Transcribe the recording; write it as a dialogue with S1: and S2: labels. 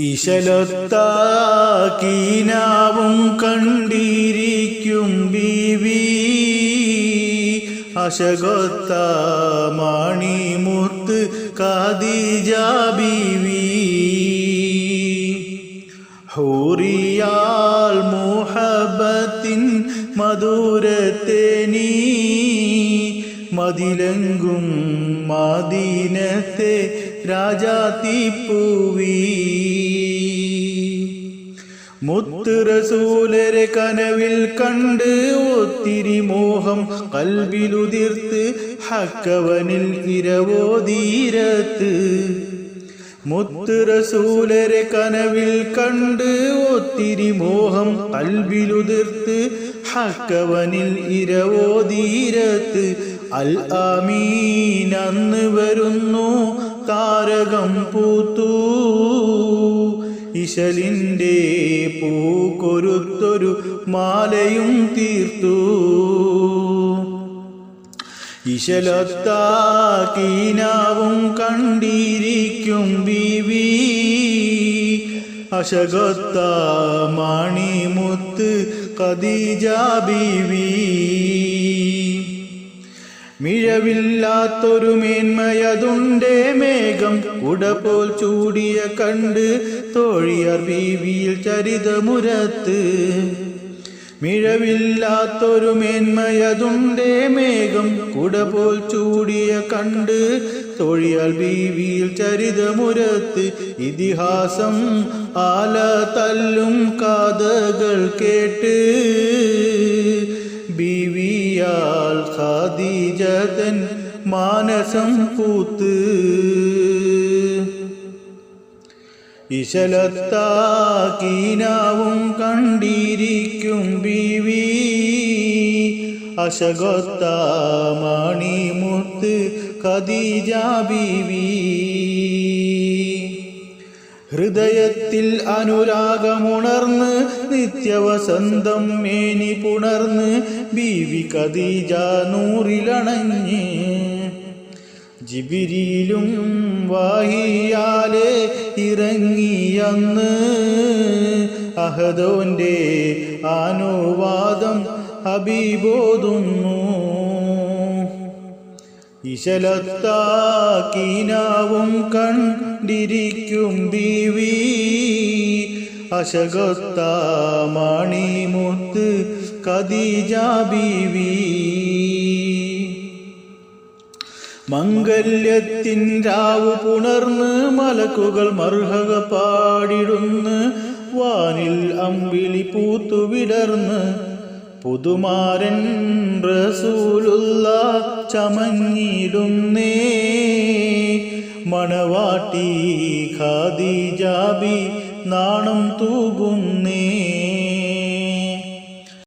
S1: ഇശലൊത്ത കീനാവും കണ്ടിരിക്കും ബീവി. അശകൊത്ത മണിമുത്ത് കാദിജ ബീവി. ഹൂറിയാൽ മോഹബത്തിൻ മധുരത്തേനീ മതിലങ്കും മാദീനത്തെ രാജാത്തിപ്പൂവി മുത്ത് റസൂലരെ കനവിൽ കണ്ട് ഒത്തിരി മോഹം കൽവിലുതിർത്ത് ഹക്കവനിൽ ഇരവോതീരത്ത് മുത്ത് റസൂലരെ കനവിൽ കണ്ട് ഒത്തിരി മോഹം കൽവിലുതിർത്ത് ഹക്കവനിൽ ഇരവോതീരത്ത് അൽ ആമീൻ അന്ന് വരുന്നു താരകം പൂത്തു. ഇശലിന്റെ പൂക്കൊരുത്തൊരു മാലയും തീർത്തു. ഇശലൊത്ത കീനാവും കണ്ടിരിക്കും ബീവി. അശകൊത്ത മാണിമുത്ത് കദീജ ബീവി. മിഴവില്ലാത്തൊരു മേന്മയതുണ്ടേ മേഘം ഉടപോൽ ചൂടിയ കണ്ട് തോഴിയർ ബീവിയിൽ ചരിതമുരത്ത്. മിഴവില്ലാത്തൊരു മേന്മയതുണ്ടേ മേഘം കുടപോൽ ചൂടിയ കണ്ട് തൊഴിയാൽ ബീവിയിൽ ചരിതമുരത്ത് ഇതിഹാസം ആല തല്ലും കാതകൾ കേട്ട്. ബീവിയാൽ ഖാദീജതൻ മാനസം പൂത്ത്. ഇശലത്ത കീനാവും കണ്ടിരിക്കും ബിവി. അശകൊത്ത മണിമുത്ത് ഖദീജ ബിവി. ഹൃദയത്തിൽ അനുരാഗമുണർന്ന് നിത്യവസന്തം മേനി പുണർന്ന് ബീവി കദീജ നൂറിലണഞ്ഞ്. ജിബിരിയിലും വാഹിയാലെ ഇറങ്ങിയന്ന് അഹദോന്റെ ആനുവാദം ഹബീബോതുന്നു. ഇശലത്താക്കീനാവും കീനാവും കണ്ടിരിക്കും ബീവി. അശകത്താമണിമുത്ത് കദീജ ബീവി. മംഗല്യത്തിൻ രാവ് പുണർന്ന് മലക്കുകൾ മർഹക പാടിടുന്ന് വാനിൽ അമ്പിളി പൂത്തു വിടർന്ന് പുതുമാരൻ റസൂലുള്ള ചമഞ്ഞിടുന്നേ. മണവാട്ടി ഖാദിജാബി നാണം തൂകുന്നേ.